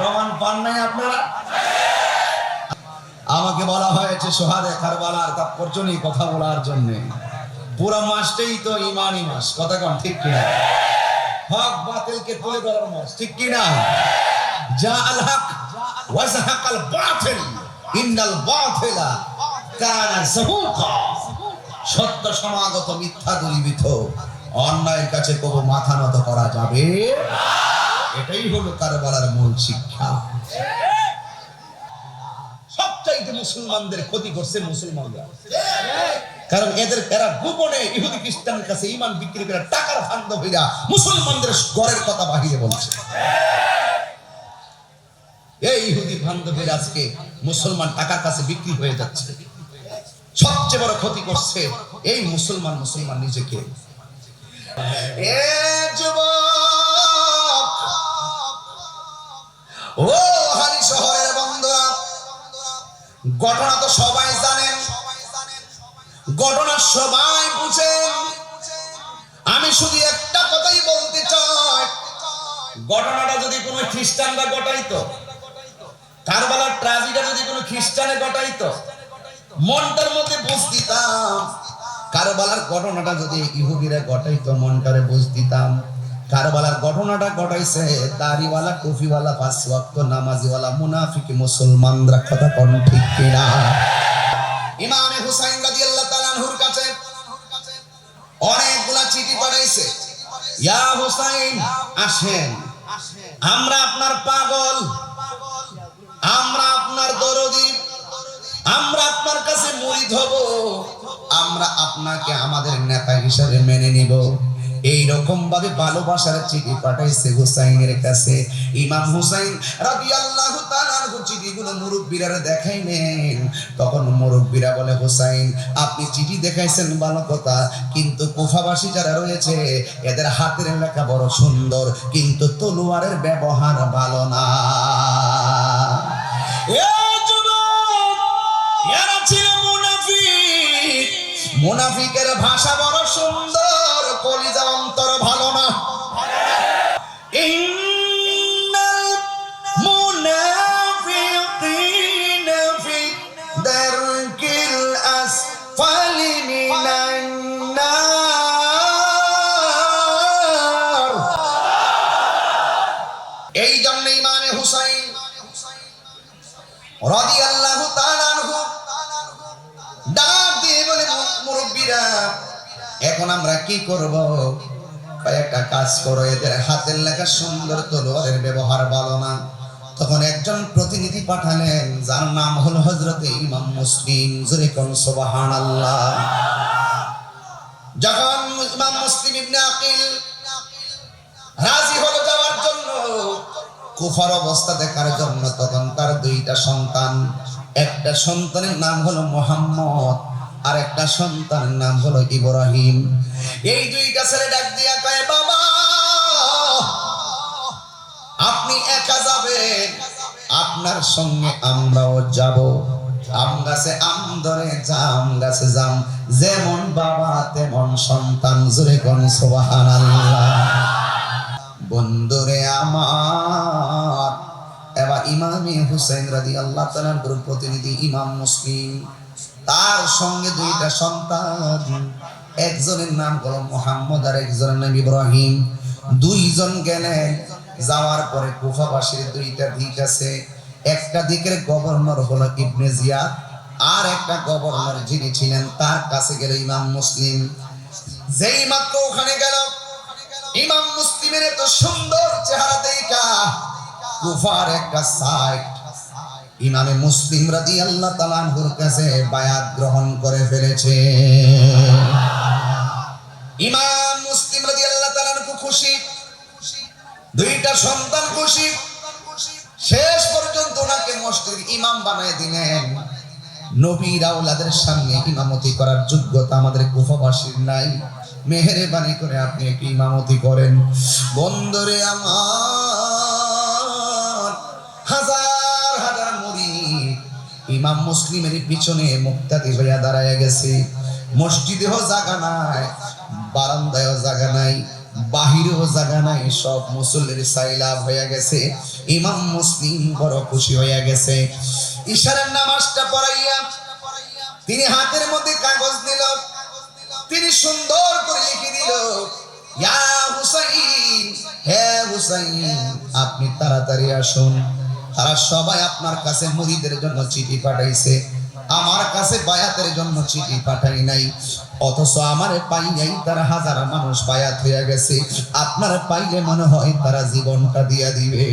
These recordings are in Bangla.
প্রমাণ পান নাই আপনারা? আমাকে বলা হয়েছে সোহাদে কারবালার তাৎপর্য নেই কথা বলার জন্য। পুরো মাসটাই তো ইমানই মাস, কথা কন, ঠিক কিনা? হক বাতিলকে তুলে ধরার মাস, ঠিক কিনা? যা আল হক ওয়াজহাকাল বাতিল, ইন্নাল বাতিলা কানা যাহুকা সত্য সমাগত মিথ্যা দূরীভূত অন্যায়ের কাছে কবু মাথা নত করা যাবে এটাই হলো কারবালার মূল শিক্ষা। সবচাইতে মুসলমানদের ক্ষতি করছে মুসলমানরা। কারণ এদের এরা গোপনে ইহুদি খ্রিস্টানের কাছে ইমান বিক্রি করে টাকার ফান্দ হইয়া মুসলমানদের ঘরের কথা বাহিরে বলছে। এই ইহুদি বান্ধবের আজকে মুসলমান টাকার কাছে বিক্রি হয়ে যাচ্ছে। সবচেয়ে বড় ক্ষতি করছে এই মুসলমান মুসলমান নিজেকে। এ যুবক ও হালি শহরের বন্ধুরা, ঘটনা তো সবাই জানেন। ঘটনা সবাই বুঝেন। আমি শুধু একটা কথাই বলতে চাই, ঘটনাটা যদি কোনো খ্রিস্টানরা ঘটাইতো কারবালার ট্রাজিটা যদি কোনো খ্রিস্টানে ঘটাইতো মনটার মধ্যে বুঝ দিতাম। কারবালার ঘটনাটা যদি ইহুদিরা ঘটাইতো মনটারে বুঝ দিতাম। কারবালার ঘটনাটা ঘটাইছে, দাড়িওয়ালা, টুপিওয়ালা পাঁচ ওয়াক্ত নামাজিওয়ালা, মুনাফিক, মুসলমানরা কথা কোন ঠিক কিনা? ইমামে হুসাইন রাদিয়াল্লাহু তাআলা আনহুর কাছে অনেকগুলা চিঠি পাঠাইছে। ইয়া হুসাইন, আসেন। আমরা আপনার পাগল। আমরা আপনার দরদি। আমরা আপনার কাছে মুরিদ হব আমরা আপনাকে আমাদের নেতা হিসাবে মেনে নিব। এই রকম ভাবে ভালোবাসার চিঠি পাঠাইছে হুসাইনের কাছে। ইমাম হুসাইন রাদিয়াল্লাহু তাআলা চিঠিগুলো মুরব্বীরা তখন মুরব্বীরা বলে, হুসাইন, আপনি চিঠি দেখাইছেন ভালো কথা, কিন্তু কুফাবাসী যারা রয়েছে, এদের হাতের লেখা বড় সুন্দর, কিন্তু তলোয়ারের ব্যবহার ভালো না। মুনাফিকের ভাষা বড় সুন্দর। কলিজা অন্তর ভালো না। এই জন্য ইমামে হুসাইন রাদিয়াল্লাহু তাআলা এখন আমরা কি করব? কয়েকটা কাজ করো, এদের হাতের লেখা সুন্দর তলোয়ারের ব্যবহার ভালো না। তখন একজন প্রতিনিধি পাঠালেন, যার নাম হলো হজরত ইমাম মুসলিম। জোরে কোন সুবহানাল্লাহ। যখন ইমাম মুসলিম ইবনে আকিল রাজি হলো যাওয়ার জন্য, কুফার অবস্থা দেখার জন্য তখন তার দুইটা সন্তান। একটা সন্তানের নাম হলো মোহাম্মদ আর একটা সন্তানের নাম হলো ইব্রাহিম। এই দুইটা ছেলে ডাক দিয়া কয়, বাবা, আপনি একা যাবেন? আপনার সঙ্গে আমরাও যাব। আম গাছে আম ধরে জাম গাছে জাম। যেমন বাবা, তেমন সন্তান। জুড়ে কোন সুবহানাল্লাহ। বন্ধুরে আমার, এবার ইমামে হুসাইন রাদি আল্লাহ তালার প্রতিনিধি ইমাম মুসলিম। তার সঙ্গে দুইটা সন্তান। একজনের নাম হলো মোহাম্মদ আর একজনের নাম ইব্রাহিম। দুইজন গেলেন যাওয়ার পরে কুফাবাসীর দুইটা দিক আছে। একটা দিকের গভর্নর হলো ইবনে জিয়াদ, আর একটা গভর্নর যিনি ছিলেন তার কাছে গেল ইমাম মুসলিম। যেই মাত্র ওখানে গেল, ইমাম মুসলিমের এত সুন্দর চেহারা দেখা, কুফার একটা সাইট ইমামে মুসলিম রাদি আল্লাহ তালানহুর কাছে বায়াত গ্রহণ করে ফেলেছে। ইমাম মুসলিম রাদি আল্লাহ তালানহু খুশি। দুইটা সন্তান খুশি। শেষ পর্যন্ত ওনাকে মসজিদের ইমাম বানায় দিলেন। নবীর আওলাদের সামনে ইমামতি করার যোগ্যতা আমাদের কুফাবাসীর নাই। মেহেরবানি করে আপনি একটি ইমামতি করেন। বন্দরে আমার হাজার ইমাম মুসলিমের পিছনে মুক্তাদি হইয়া দাঁড়ায় গেছে। মসজিদেও জায়গা নাই, বারান্দায়ও জায়গা নাই, বাহিরেও জায়গা নাই, সব মুসল্লির সাইলাভ হয়ে গেছে। ইমাম মুসলিম বড় খুশি হইয়া গেছে। ইশারার নামাজটা পড়াইয়া তিনি হাতের মধ্যে কাগজ দিল, তিনি সুন্দর করে লিখে দিল, ইয়া হুসাইন, হে হুসাইন, আপনি তাড়াতাড়ি আসুন। তারা সবাই আপনার কাছে মুরিদের জন্য চিঠি পাঠাইছে। আমার কাছে বায়াতের জন্য চিঠি পাঠাই নাই। অথচ আমার পাই নাই তারা হাজার মানুষ বায়াত হয়ে গেছে। আপনার পাইলে মনে হয় তারা জীবনটা দিয়া দিবে।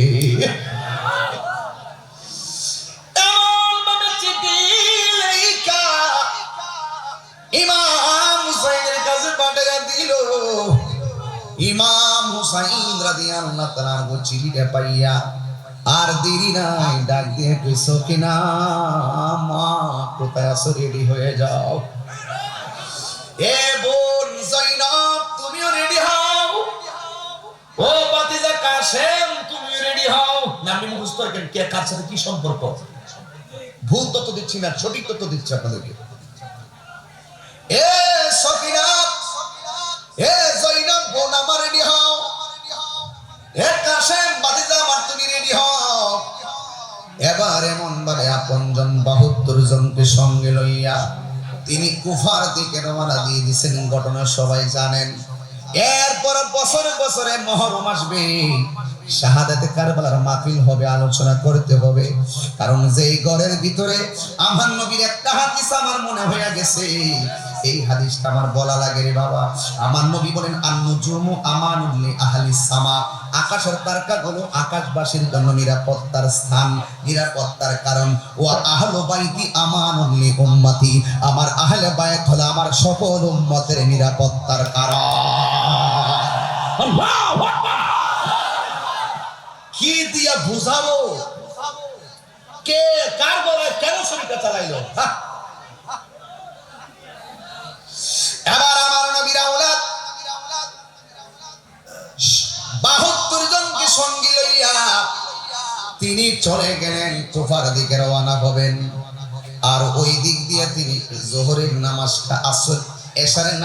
ইমাম হুসাইন রাদিয়াল্লাহু তাআলার গো চিঠিটা পাইয়া আর দেরি নাই, ডাক দিয়ে কইছো কিনা, মা, কোথায় আছো? রেডি হয়ে যাও। এ বোন জৈনব তুমিও রেডি হও। ও বাতিজা কাশেম, তুমিও রেডি হও। নামি মুখস্থ রাখেন কে, কার সাথে কি সম্পর্ক? ভুল তথ্য দিচ্ছি না, সঠিক তথ্য দিচ্ছি আপনাদেরকে। এ সকিনাত এ জৈনব বোন আমার এবার এমন ভাবে আপনজন বাহাত্তর জনকে সঙ্গে লইয়া তিনি কুফার দিকে রওনা দিয়ে দিছেন। ঘটনা সবাই জানেন। এরপর বছরে বছরে মহরম আসবে। শাহাদাতে কারবালার মাহফিল হবে, আলোচনা করতে হবে। কারণ যেই ঘরের ভিতরে আমার নবীর একটা হাদিস আমার মনে হয়ে গেছে, এই হাদিসটা আমার বলা লাগে রে বাবা। আমার নবী বলেন, আন্নুজুমু আমানুল্লি আহলি সামা। আকাশের তারকাগুলো আকাশবাসীর জন্য নিরাপত্তার স্থান। নিরাপত্তার কারণ ও আহলো বাইতি আমানুল্লি উম্মতি। আমার আহলে বায়াত হলো আমার সকল উম্মতের নিরাপত্তার কারণ। আল্লাহু আকবার! কি দিয়া বুঝাবো? কে কার বলায় কেন শরীরটা চালাইলো? এবার আমার নবীর আওলাদ বাহাত্তর জনকে সঙ্গী লইয়া তিনি চলে গেলেন কুফার দিকে রওনা হবেন। আর ওই দিক দিয়ে তিনি জোহরের নামাজটা, আসর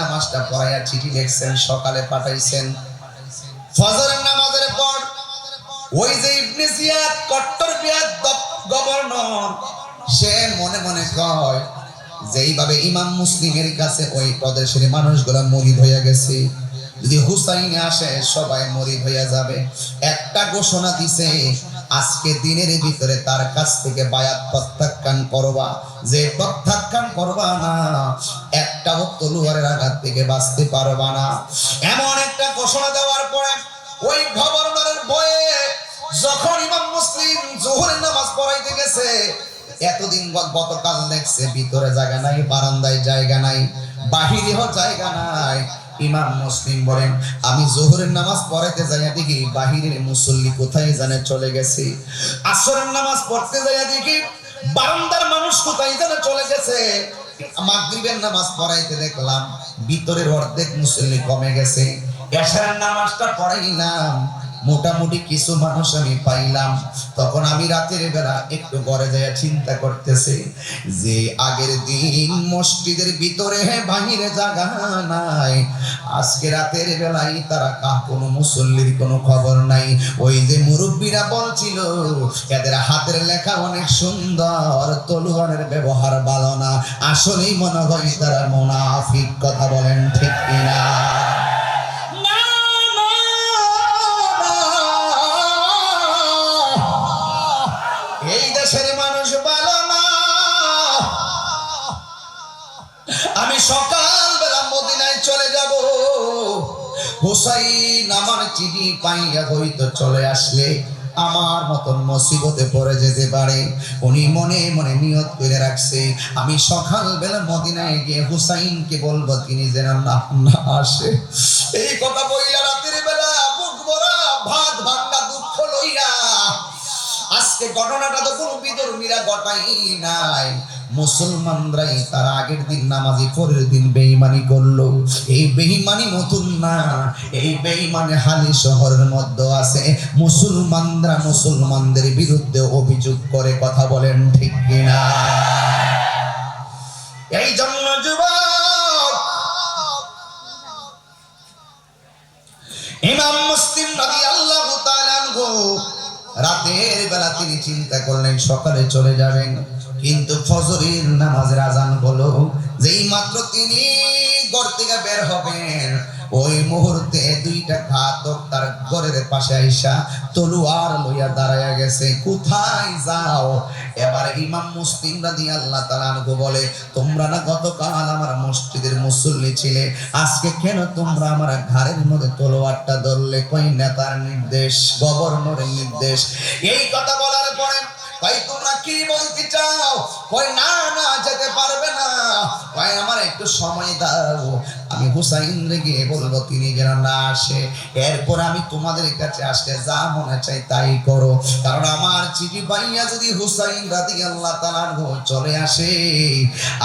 নামাজটা পড়াইয়া চিঠি লিখছেন, সকালে পাঠাইছেন। ফজরের নামাজের পর ওই যে ইবনে জিয়াদ, কট্টর বিয়াদ গভর্নর, সে মনে মনে কয় যেইভাবে ইমাম মুসলিমের কাছে ওই প্রদেশের মানুষগুলো মরিদ হইয়া গেছে। যদি হুসাইনে আসে, সবাই মরিদ হইয়া যাবে। একটা ঘোষণা দিছে, আজকে দিনের ভিতরে তার কাছ থেকে বায়াত প্রত্যাখ্যান করবা। যে প্রত্যাখ্যান করবা না একটাও তলুয়ারের আঘাত থেকে বাঁচতে পারবা না। এমন একটা ঘোষণা দেওয়ার পরে ওই গভর্নরের বয়ে যখন ইমাম মুসলিম জোহরের নামাজ পড়াইতে গেছে, এতদিন গতকাল দেখছে, ভিতরে জায়গা নাই, বারান্দায় জায়গা নাই, বাহিরেও জায়গা নাই। ইমাম মুসলিম বলেন, আমি জোহরের নামাজ পড়াইতে যাইয়া দেখি বাহিরের মুসল্লি কোথায় জানে চলে গেছে। আসরের নামাজ পড়তে যাইয়া দেখি বারান্দার মানুষ কোথায় জানে চলে গেছে। মাগরিবের নামাজ পড়াইতে দেখলাম, ভিতরের অর্ধেক মুসল্লি কমে গেছে। এশারের নামাজটা পড়াইলাম মোটামুটি কিছু মানুষ আমি পাইলাম। তখন আমি রাতের বেলা একটু ঘরে যাইয়া চিন্তা করতেছে যে আগের দিন মসজিদের ভিতরে বাহিরে জাগা নাই। আজকে রাতের বেলায় তারা কাহ কোনো মুসল্লির কোনো খবর নাই। ওই যে মুরব্বীরা বলছিল, এদের হাতের লেখা অনেক সুন্দর, তলুয়ারের ব্যবহার ভালো না। আসলেই মনে হয় তারা মোনাফিক, কথা বলেন ঠিক কিনা। দেশের মানুষ ভালো না। আমি সকাল বেলা মদিনায় চলে যাব। হুসাইন আমার চিঠি পাইয়া হয়তো চলে আসলে আমার মতন মুসিবতে পড়ে যেতে পারে। উনি মনে মনে নিয়ত করে রাখছে, আমি সকাল বেলা মদিনায় গিয়ে হুসাইনকে বলব, তিনি যেন না আসে। এই কথা বইলা রাতের বেলা বুক ভরা, ভাত ভাঙ্গা আজকে ঘটনাটা তো কোনো বিধর্মীরা ঘটাই নাই। মুসলমানরাই তার আগের দিন নামাজি, পরের দিন বেঈমানি করল। এই বেঈমানি নতুন না, এই বেঈমানি হালি শহরের মধ্যে আছে। মুসলমানরা মুসলমানদের বিরুদ্ধে অভিযোগ করে কথা বলেন ঠিক কিনা? এই জন্য যুবক, ইমাম মুসলিম রাদিয়াল্লাহু তাআলা আনহু রাতের বেলা তিনি চিন্তা করলেন, সকালে চলে যাবেন। কিন্তু ফজরের নামাজের আজান হলো, যেই মাত্র তিনি ঘর থেকে বের হবেন ওই মুহূর্তে দুইটা ঘাতক তার ঘরের পাশে আইসা তলুয়ার লইয়া দাঁড়ায়া গেছে। কোথায় যাও? এবার ইমাম মুসলিম রাদি আল্লাহ তালানকু বলে, তোমরা না গতকাল আমার মসজিদের মুসল্লি ছিলে, আজকে কেন তোমরা আমার ঘাড়ের মধ্যে তলোয়ারটা ধরলে? কই নেতার নির্দেশ, গভর্নরের নির্দেশ? এই কথা বলার পরে ভাই, তোমরা কি বলতে চাও? কই না না, যেতে পারবে না। ভাই, আমার একটু সময় দাও। আমি হুসাইন রে গিয়ে বলব, তিনি যেন না আসে। এরপর আমি তোমাদের কাছে আসলে যা মনে চাই তাই করো। কারণ আমার চিঠি ভাইয়া যদি হুসাইন রাদি আল্লাহ তালার চলে আসে,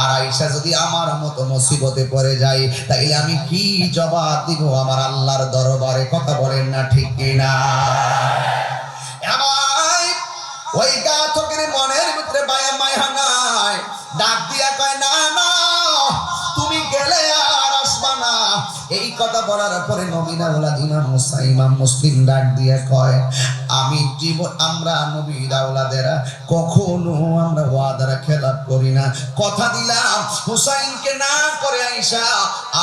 আর আইসা যদি আমার মতো মুসিবতে পড়ে যায়, তাইলে আমি কি জবাব দিব আমার আল্লাহর দরবারে? কথা বলেন না ঠিক কিনা? এবার ওই গাথকের মনের ভিতরে বায়া মায়া নাই। ডাক দিয়া কয়, না না, তুমি গেলে আর এই কথা বলার পরে নবীনা ওলা ইমাম ইমাম মুসলিম ডাক দিয়া কয়, আমি জীবন আমরা নবী দাওলাদেরা কখনো আমরা ওয়াদারা খেলাপ করি না। কথা দিলাম, হুসাইনকে না করে আইসা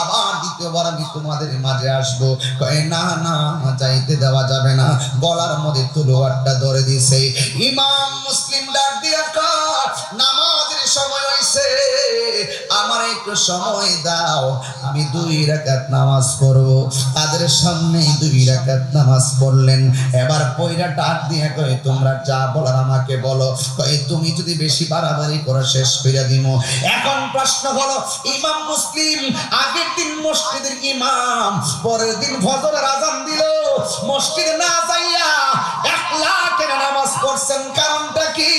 আবার দ্বিতীয়বার আমি তোমাদের মাঝে আসব। কয়, না না, যাইতে দেওয়া যাবে না। গলার মধ্যে তুলোয়ারটা ধরে দিছে। ইমাম মুসলিম ডাক দিয়া আমার একটু সময় দাও, আমি দুই রাকাত নামাজ পড়ব। তাদের সামনে দুই রাকাত নামাজ পড়লেন। এবার পয়রা ডাক দিয়ে কয়ে, তোমরা যা বলার আমাকে বলো। কয়ে, তুমি যদি বেশি বাড়াবাড়ি করো, শেষ করে দিমো। এখন প্রশ্ন হলো, ইমাম মুসলিম আগের দিন মসজিদের ইমাম, পরের দিন ফজরের আজান দিল। মসজিদে না যাইয়া একলা কেন নামাজ পড়ছেন? কারণটা কি?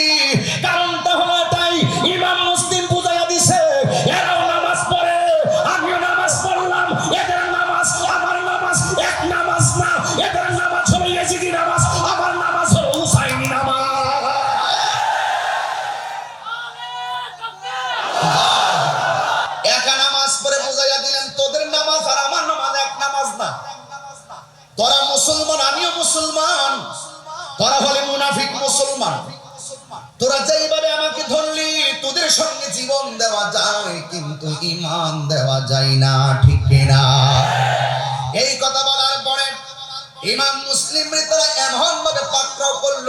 মুসলমান তোরা যেইভাবে আমাকে ধরলি, তোদের সঙ্গে জীবন দেওয়া যায়, কিন্তু ইমান দেওয়া যায় না, ঠিক না এই কথা বলার পরে ইমাম মুসলিম তারা এমন ভাবে পাকড়াও করল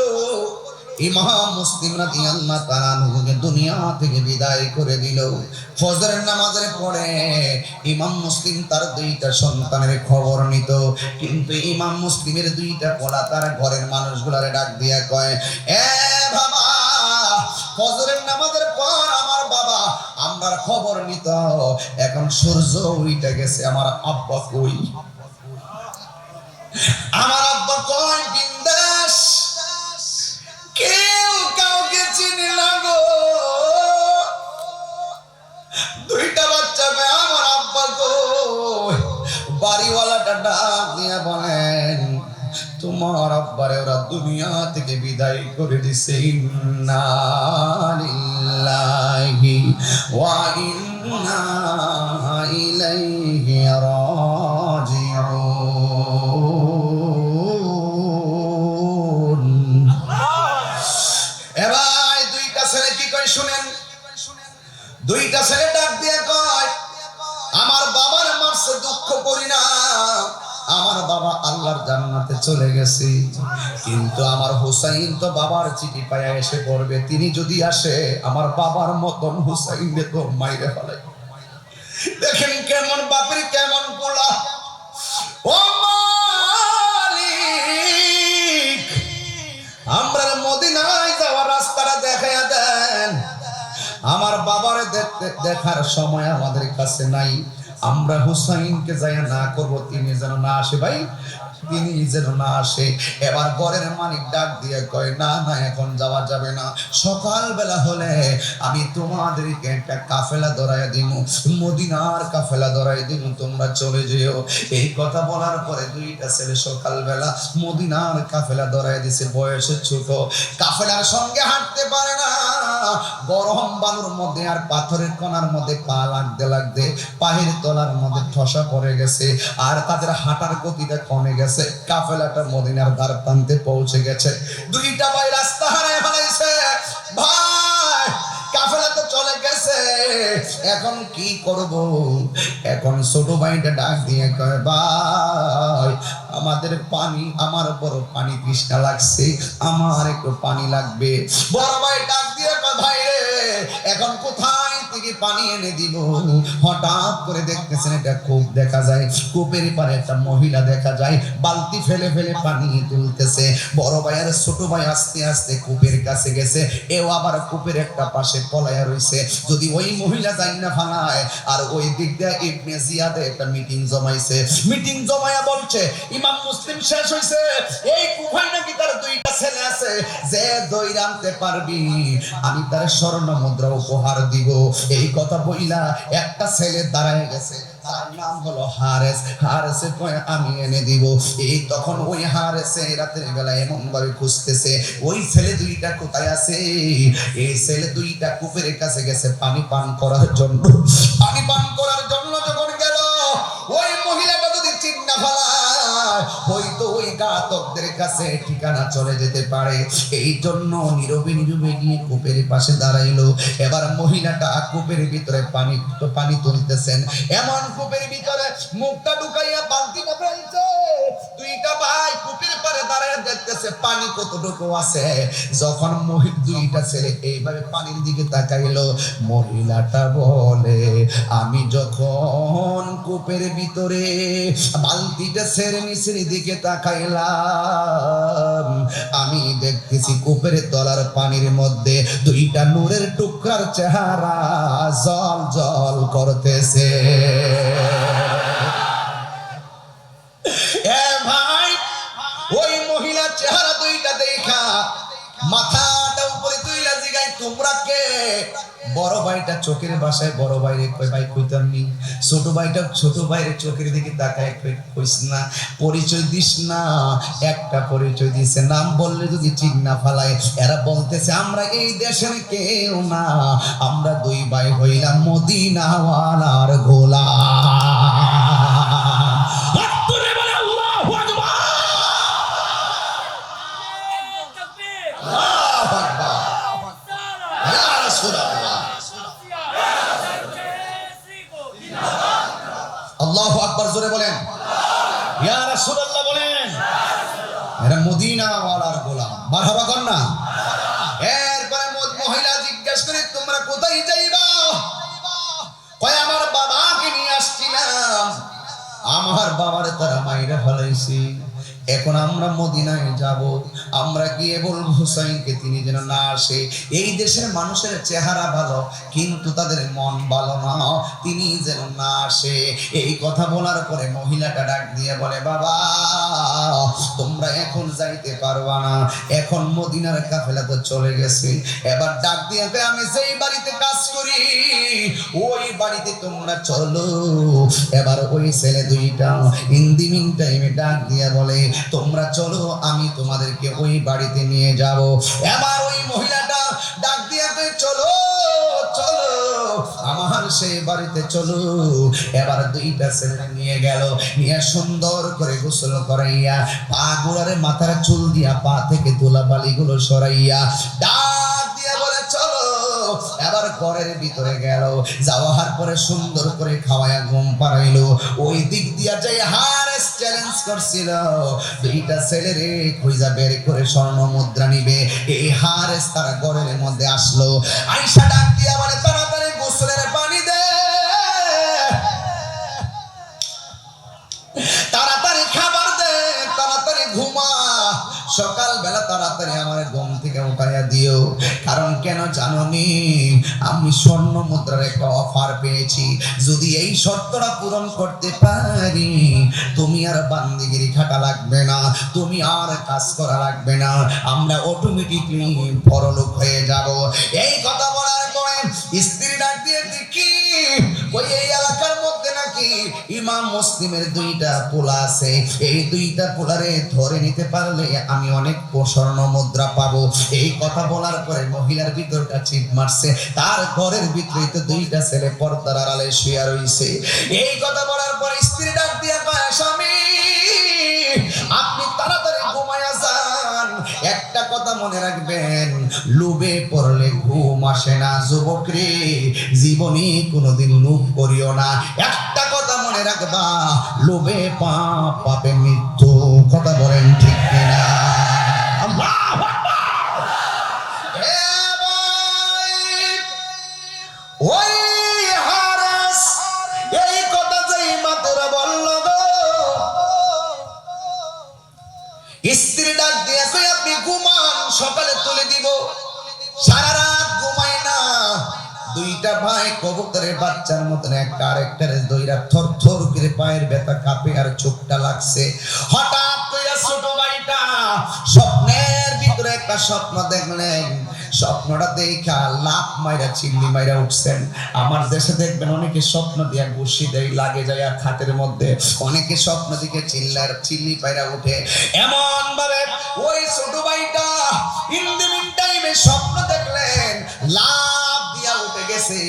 ইমাম মুসলিম রাদি আল্লাহ তাআলা নবুকে দুনিয়া থেকে বিদায় করে দিল। ফজরের নামাজের পরে ইমাম মুসলিম তার দুইটা সন্তানের খবর নিত। কিন্তু ইমাম মুসলিমের দুইটা পোলা তার ঘরের মানুষগুলারে ডাক দিয়া কয়, এ বাবা, ফজরের নামাজের পর আমার বাবা আমার খবর নিত। এখন সূর্য উইটা গেছে, আমার আব্বা কই? আমার আব্বা কয়, বিন্দাস কেউ কাউকে চিনি না গো। দুইটা বাচ্চা মেয়ে আমার আব্বা গো। বাড়িওয়ালাটা ডাক দিয়ে বলেন, তোমার আব্বারে ওরা দুনিয়া থেকে বিদায় করে দিছে ইন্না জান্নাতে চলে গেছে। কিন্তু আমার হুসাইন তো বাবার চিঠি পায়া এসে পড়বে। তিনি যদি আসে, আমার বাবার মতন হুসাইন তো মাইরে ফেলে। দেখেন কেমন বাপের কেমন পোলা। ও আমরা মদিনায় যাওয়ার রাস্তাটা দেখাইয়া দেন। আমার বাবারে দেখার সময় আমাদের কাছে নাই। আমরা হুসাইনকে যাই না করব, তিনি যেন না আসে। ভাই তিনি যেন না আসে, এবার ঘরের ডাক দিয়ে কয়, না না, এখন যাওয়া যাবে না। সকালবেলা হলে আমি তোমাদেরকে একটা কাফেলা ধরাই দিব মদিনার কাফেলা ধরাই দিব তোমরা চলে যেও। এই কথা বলার পরে দুইটা ছেলে সকালবেলা মদিনার কাফেলা ধরাই দিছে, বয়সে ছোট। কাফেলার সঙ্গে হাঁটতে পারে না। গরম বালুর মধ্যে আর পাথরের কণার মধ্যে পা লাগতে লাগতে পায়ের তলার মধ্যে ঠসা পড়ে গেছে, আর তাদের হাঁটার গতিটা কমে গেছে। গেছে কাফেলাটা মদিনার দ্বার প্রান্তে পৌঁছে গেছে। দুইটা ভাই রাস্তা হারায় ফেলাইছে। ভাই, কাফেলা তো চলে গেছে। এখন কি করব? এখন ছোট ভাইটা ডাক দিয়ে কয়, ভাই আমাদের পানি, আমার বড় পানি তৃষ্ণা লাগছে, আমার একটু পানি লাগবে। বড় ভাই ডাক দিয়ে ভাই রে এখন কোথায় থেকে পানি এনে দিব? হঠাৎ করে দেখতেছেন এটা কূপ দেখা যায়। কূপের পারে একটা মহিলা দেখা যায়, বালতি ফেলে ফেলে পানি তুলতেছে। বড় ভাই আর ছোট ভাই আস্তে আস্তে কূপের কাছে গেছে। এও আবার কূপের একটা পাশে পলায়া রইছে। যদি ওই মহিলা যাই না ফালায় আর ওই দিক দিয়ে ইবনে জিয়াদে একটা মিটিং জমাইছে। মিটিং জমায়া বলছে মুসলিম শেষ হইছে। এই কুফায় নাকি তার দুইটা ছেলে আছে, যে দই রানতে পারবি। আমি তার স্বর্ণ মুদ্রা উপহার দিব। এই কথা বইলা একটা ছেলে দাঁড়ায় গেছে। তার নাম হলো হারেস। হারেসে আমি এনে দিব। এই তখন ওই হারেসে রাতের বেলা এমন ভাবে খুঁজতেছে, ওই ছেলে দুইটা কোথায় আছে? এই ছেলে দুইটা কুপের কাছে গেছে পানি পান করার জন্য। পানি পান করার জন্য যখন গেল, ওই মহিলাটা যদি চিন্না ফেলায় হয়তো ওই কাছে ঠিকানা চলে যেতে পারে। এই জন্য নীরবে নীরবে গিয়ে কূপের পাশে দাঁড়াইলো। এবার মহিলাটা কূপের ভিতরে পানি পানি এমন কূপের ভিতরে মুখটা ঢুকাইয়া ফেলছে দুইটা ভাই, কূপের পারে দাঁড়ায় দেখতেছে পানি কতটুকু আছে। যখন মহিলা দুইটা ছেলে এইভাবে পানির দিকে তাকাইলো, মহিলাটা বলে, আমি যখন কূপের ভিতরে বালতিটা ছেড়ে দিকে তাকাইলাম। আমি দেখতেছি কূপের তলার পানির মধ্যে দুইটা নূরের টুকরার চেহারা জল জল করতেছে। এ ভাই, ওই মহিলার চেহারা দুইটা দেখা। মাথাটা উপরে তুইলা জিগাই, তোমরা কে? বড় ভাইটা চোখের বাসায়, বড় ভাইরে কই ভাই, কইতাম নি। ছোট ভাইটা, ছোট ভাইয়ের চোখের দিকে তাকায় কইস না, পরিচয় দিস না, একটা পরিচয় দিছে, নাম বললে যদি ঠিক না ফালায়, এরা বলতেছে, আমরা এই দেশের কেউ না, আমরা দুই ভাই হইলাম মদিনাওয়ালার গোলাম। আমার বাবাকে নিয়ে আসছিলাম। আমার বাবার তারা মাইরা ফেলাইছি। এখন আমরা মদিনায় যাব, আমরা গিয়ে বলব হুসাইনকে তিনি যেন না আসে। এই দেশের মানুষের চেহারা ভালো, কিন্তু তাদের মন ভালো না, তিনি যেন না আসে। এই কথা বলার পরে মহিলাটা ডাক দিয়ে বলে, বাবা, তোমরা এখন যাইতে পারবা না। এখন মদিনার কাফেলা তো চলে গেছে। এবার ডাক দিয়ে আমি যেই বাড়িতে কাজ করি, ওই বাড়িতে তোমরা চলো। এবার ওই ছেলে দুইটা ইন্দিমিন টাইমে ডাক দিয়ে বলে তোমরা চলো, আমি তোমাদেরকে ওই বাড়িতে নিয়ে যাব। এবার ওই মহিলাটা ডাক দিয়ে চলো আমার সেই বাড়িতে চলো। এবার দুইটা ছেলে নিয়ে গেল, নিয়ে সুন্দর করে গোসল করাইয়া, পা গুড়ারে মাথার চুল দিয়া পা থেকে তোলা বালিগুলো সরাইয়া, ডাক এবার ঘরের ভিতরে গেল। যাওয়ার পরে সুন্দর করে খাওয়ায়া ঘুম পাড়াইলো। ওই দিক দিয়া যাই হারেস চ্যালেঞ্জ করছিল। দুইটা ছেলে রে খুঁজা বের করে স্বর্ণ মুদ্রা নিবে। এই হারেস তারা ঘরের মধ্যে আসলো। আইসা ডাক দিয়া বলে, তাড়াতাড়ি গোসলের পানি দে। তাড়াতাড়ি খাবার দে, তাড়াতাড়ি ঘুমা। সকালবেলা তাড়াতাড়ি আমার ঘুম থেকে উঠাইয়া দিও। কারণ কেন জাননি? আমি স্বর্ণ মুদ্রার একটা অফার পেয়েছি। যদি এই শর্তটা পূরণ করতে পারি, তুমি আর বান্দিগিরি খাটা লাগবে না, তুমি আর কাজ করা লাগবে না। আমরা অটোমেটিকলি পরলোক হয়ে যাব। এই কথা ইমাম মুসলিমের দুইটা পোলা আছে। এই দুইটা পোলারে ধরে নিতে পারলে আমি অনেক স্বর্ণ মুদ্রা পাবো। এই কথা বলার পরে মহিলার ভিতরটা চিপ মারছে। তার ঘরের ভিতরে তো দুইটা ছেলে পর্দার আড়ালে শুয়া রয়েছে এই কথা বলার পর স্ত্রী ডাক দিয়া পায় স্বামী, আপনি তাড়াতাড়ি ঘুমায়া যান। একটা কথা মনে রাখবেন লুবে পড়লে ঘুম আসে না যুবক রে জীবনে কোনোদিন লোভ করিও না। একটা মনে রাখবা, লোভে পাপ পাপে মৃত্যু, কথা বলেন ঠিক কিনা? স্ত্রী ডাক দিয়ে আপনি ঘুমান, সকালে তুলে দিব। সারা রাত দুইটা ভাই কবুতরের বাচ্চার মতন একটা আরেকটার দইরা থর থর করে পায়ের ব্যথা কাঁপে আর চোখটা লাগছে। হঠাৎ কইরা ছোট ভাইটা স্বপ্নের ভিতরে একটা স্বপ্ন দেখলেন। স্বপ্নটা দেখা লাভ মাইরা, চিল্লি মাইরা উঠছেন। আমার দেশে দেখবেন অনেকে স্বপ্ন দিয়া ঘুষি দেয়, লাগে যায় আর খাতের মধ্যে। অনেকে স্বপ্ন দিকে চিল্লার, চিল্লি পাইরা উঠে। এমন ভাবে ওই ছোট ভাইটা ইন দ্য মিন টাইমে স্বপ্ন দেখলেন। লাভ গেছে।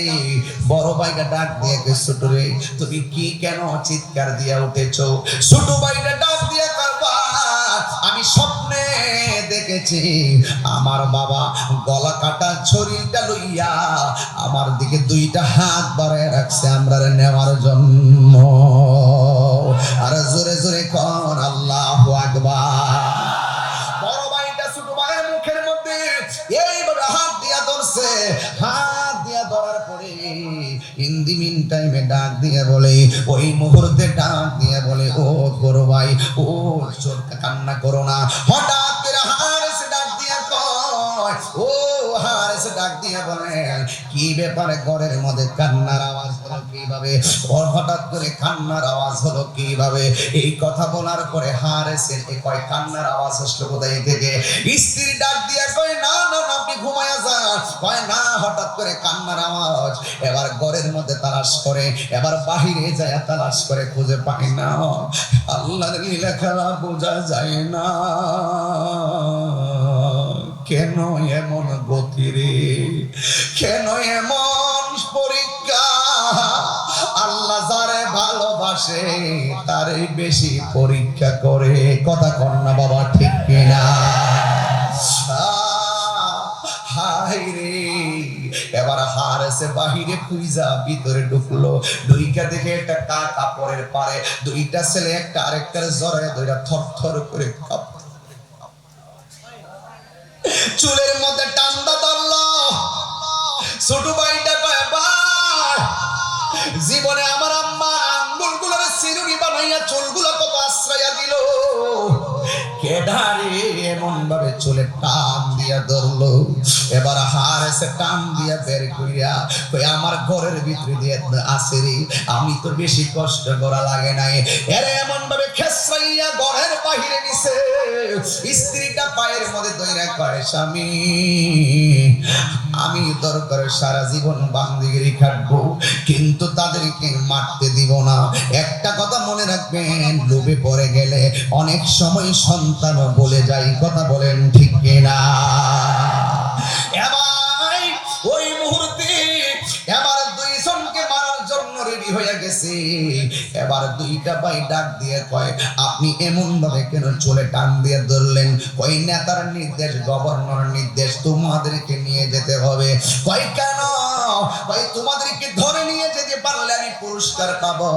বড় ভাইটা ডাক দিয়ে ছোট রে তুমি কি কেন চিৎকার দিয়া উঠেছো? ছোট ভাইটা ডাক দিয়া আমি স্বপ্নে দেখেছি, আমার বাবা গলা কাটা ছড়িটা লইয়া আমার দিকে দুইটা হাত বাড়ায় রাখছে, আমরা নেওয়ার জন্য। আর জোরে জোরে কর, আল্লাহ আকবার। এইভাবে হাত দিয়া ধরছে। হাত দিয়া ধরার পরে হিন্দি মিন টাইমে ডাক দিয়ে বলে, ওই মুহূর্তে ডাক দিয়ে বলে, ও করো ভাই, ও চোখ কান্না করো না। হঠাৎ করে হারেস ডাক দিয়া কয়, ও ডাক দিয়ে বলে, কি ব্যাপারে ঘরের মধ্যে কান্নার আওয়াজ হলো কীভাবে? ওর হঠাৎ করে কান্নার আওয়াজ হলো কীভাবে? এই কথা বলার পরে হারেসের এ কয় কান্নার আওয়াজ আসলো কোথায় থেকে? স্ত্রী ডাক দিয়া কয়, না না না, আপনি ঘুমায়া যান। কয়, না, হঠাৎ করে কান্নার আওয়াজ। এবার ঘরের মধ্যে তালাশ করে, এবার বাহিরে যায় তালাশ করে, খুঁজে পায় না। আল্লাহর লীলা বোঝা যায় না। কেন এমন গতি রে? কেন এমন পরীক্ষা? আল্লাহ যারে ভালোবাসে, তারে বেশি পরীক্ষা করে। কথা কন না বাবা, ঠিক কিনা? হায় রে, এবার হার এসে বাহিরে খুইজা, ভিতরে ঢুকলো। দুইটা দেখে একটা কা কাপড়ের পারে। দুইটা ছেলে, একটা আরেকটার জড়ায় দুইটা থর থর করে কাপ চুলের মধ্যে টান্দা ধরল ছোট ভাই জীবনে আমার আম্মা আঙ্গুলগুলোর সিরুনি বানাইয়া চুলগুলো কত আশ্রয়া দিল। কেডারে এমন ভাবে চুলের টান দিয়া ধরলো। এবার হার এসে টান দিয়া বের কইরা কই, আমার ঘরের ভিতরে দিয়ে রে, আমি তো বেশি কষ্ট করা লাগে নাই। এরে এমন ভাবে খেসরাইয়া ঘরের বাহিরে নিছে। স্ত্রীটা পায়ের মধ্যে দইরা কয়, স্বামী, আমি দরকার সারা জীবন বান্দিগিরি খাটবো, কিন্তু তাদেরকে মারতে দিব না। একটা কথা মনে রাখবেন, লোভে পড়ে গেলে অনেক সময় সন্তানও বলে যায় এবার দুইটা ভাই ডাক দিয়ে কয়, আপনি এমন ভাবে কেন চলে টান দিয়ে ধরলেন? কই নেতার নির্দেশ, গভর্নর নির্দেশ তোমাদেরকে নিয়ে যেতে হবে। কই কেন? কই তোমাদেরকে ধরে নিয়ে যেতে পারলে আমি পুরস্কার পাবো।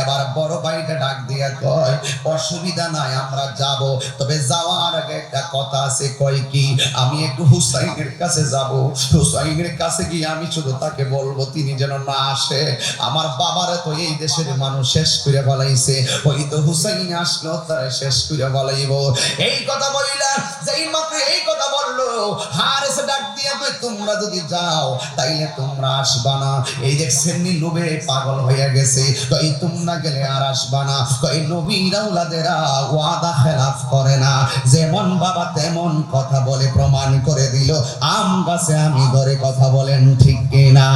এবার বড় ভাইটা ডাক দিয়ে কয়, অসুবিধা নাই, আমরা যাব। তবে যাওয়ার আগে একটা কথা আছে, কয় কি, আমি একটু হুসাইনের কাছে যাব। হুসাইনের কাছে গিয়ে আমি শুধু তাকে বলব, তিনি যেন না আসে। আমার বাবারে তো এই দেশের মানুষ শেষ করে বলাইছে ওই তো হুসাইন আসলো, তারা শেষ করে বলাইব এই কথা বলিলা, যেই মাত্র এই কথা বলল, হারেস ডাক দিয়ে কই তোমরা যদি যাও, তাইলে তোমরা আসবা না। এই লোভে পাগল গেছে, কই তোমরা গেলে আর আসবা না। কই নবীর ওয়াদা খেলাফ করে না। যেমন বাবা তেমন কথা বলে প্রমাণ করে দিল। আম গাছে আমি ঘরে কথা বলেন ঠিক কিনা?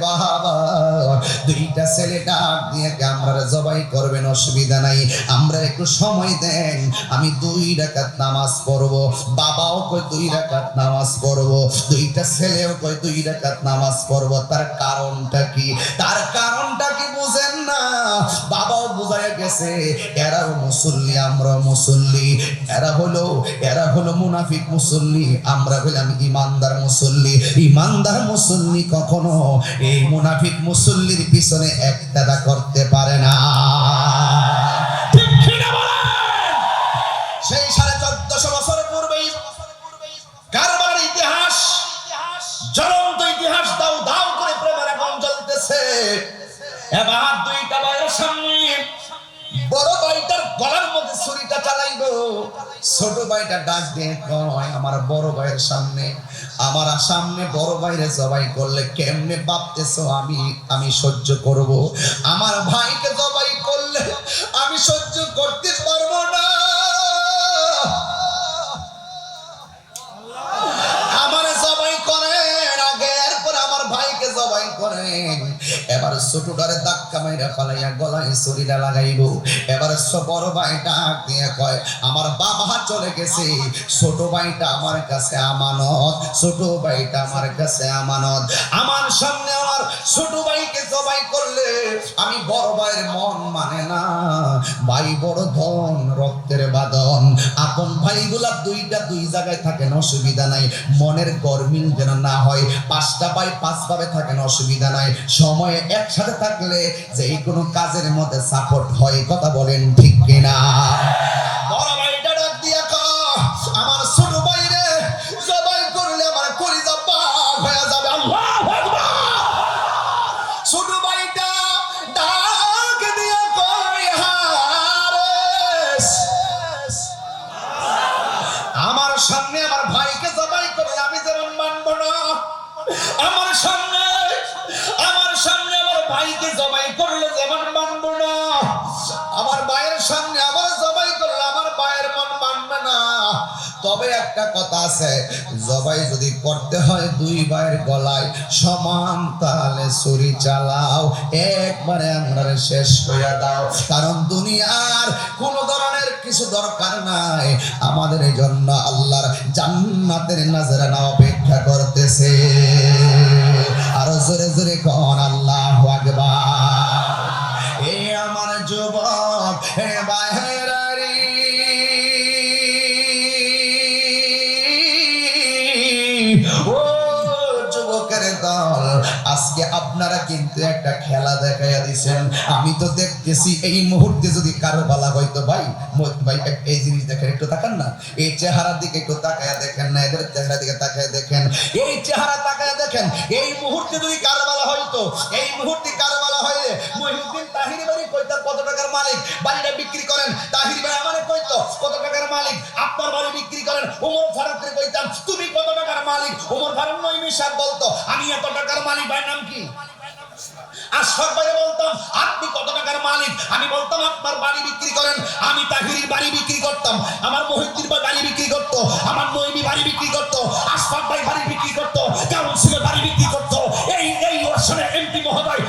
বাবা। ছেলে ডাক দিয়ে আমরা জবাই করবেন, অসুবিধা নাই। আমরা একটু সময় দেন, আমি দুই রাকাত নামাজ পড়ব। বাবাও কই দুই রাকাত নামাজ পড়ব। দুইটা ছেলেও কই দুই রাকাত নামাজ পড়ব। তার কারণটা কি? তার কারণটা কি বুঝেন না? বাবাও বুঝাইয়া গেছে এরাও মুসল্লি, আমরা মুসল্লি। এরা হলো এরা হলো মুনাফিক মুসল্লি, আমরা হলাম ইমানদার মুসল্লি। ইমানদার মুসল্লি কখনো এই মুনাফিক মুসল্লির পিছনে একটাদা করতে পারে না। ইতিহাস দাও দাও করে প্রেমের আগুন জ্বলতেছে। এবার দুইটা বড় ভাইটার গলার মধ্যে ছুরিটা চালাইবো। ছোট ভাইটা ডাক দিয়ে কয়, আমার বড় ভাইয়ের সামনে, আমার সামনে বড় ভাইরে জবাই করলে কেমনে ভাবতেছো আমি? আমি সহ্য করব। আমার ভাইকে জবাই করলে আমি সহ্য করতে পারব না। আমার জবাই করেন, আগে এরপর আমার ভাইকে জবাই করেন। এবার ছোটটারে ধাক্কা মাইরা ফালাইয়া গলায় ছুরিটা লাগাইব। এবার বড় ভাই ডাক দিয়ে কয়, আমার বাবা চলে গেছে। ছোট ভাইটা আমার কাছে আমানত, ছোট ভাইটা আমার কাছে আমানত। আমার সামনে ছোট ভাইকে জবাই করলে আমি বড় ভাইয়ের মন মানে না। ভাই বড় ধন, রক্তের বাদন আপন ভাইগুলা দুইটা দুই জায়গায় থাকেন, অসুবিধা নাই। মনের গরমিল যেন না হয়, পাঁচটা ভাই পাঁচ ভাবে থাকেন, অসুবিধা নাই। সময়ে একসাথে থাকলে যে কোনো কাজের মধ্যে সাপোর্ট হয়, কথা বলেন ঠিক কিনা? বড় আমার সামনে আমার সামনে আমার ভাইকে জবাই করলে যেমন মানব না। আমার সামনে জবাই করলে আমার মন মানবে না। তবে একটা কথা আছে, জবাই যদি করতে হয় দুই ভাইয়ের গলায় সমান তাহলে ছুরি চালাও, একবারে আমরা শেষ করে দাও। কারণ দুনিয়ার কোন ধরনের কিছু দরকার নাই। আমাদের জন্য আল্লাহর জান্নাতের নাজরানা অপেক্ষা করতেছে। আরও জোরে জোরে কন আল্লাহ আকবার। কিন্তু একটা খেলা দেখাইয়া দিছেন। আমি তো দেখতেছি এই মুহূর্তে যদি কারও বালা হয়তো ভাই ভাই এই জিনিস দেখেন, একটু তাকান না। এই চেহারার দিকে একটু তাকায়া দেখেন না, এদের চেহারা দিকে তাকায়া দেখেন। এই চেহারা তাকায়া দেখেন, এই মুহূর্তে যদি কারও বালা হয়তো এই মুহূর্তে কারও বালা হইলে মহিউদ্দিন তাহিরি বাড়ি কইতা কত টাকার মালিক? বাড়িটা বিক্রি করেন। তাহির ভাই আমারে কইতো, কত টাকার মালিক? আপনার বাড়ি বিক্রি করেন। ওমর ফারুককে কইতাম, তুমি কত টাকার মালিক? ওমর ফারুক নইমি সাহেব বলতো, আমি এত টাকার মালিক। ভাই নাম কি? আশফাক বাইরে বলতাম, আপনি কত টাকার মালিক? আমি বলতাম, আপনার বাড়ি বিক্রি করেন। আমি তাহিরির বাড়ি বিক্রি করতাম, আমার মহিদ্দির বাড়ি বিক্রি করতো, আমার নইমি বাড়ি বিক্রি করতো, আশফাক ভাই বাড়ি বিক্রি করতো, কাউন্সিলের বাড়ি বিক্রি করতো। এই এই আসনের এমপি মহোদয়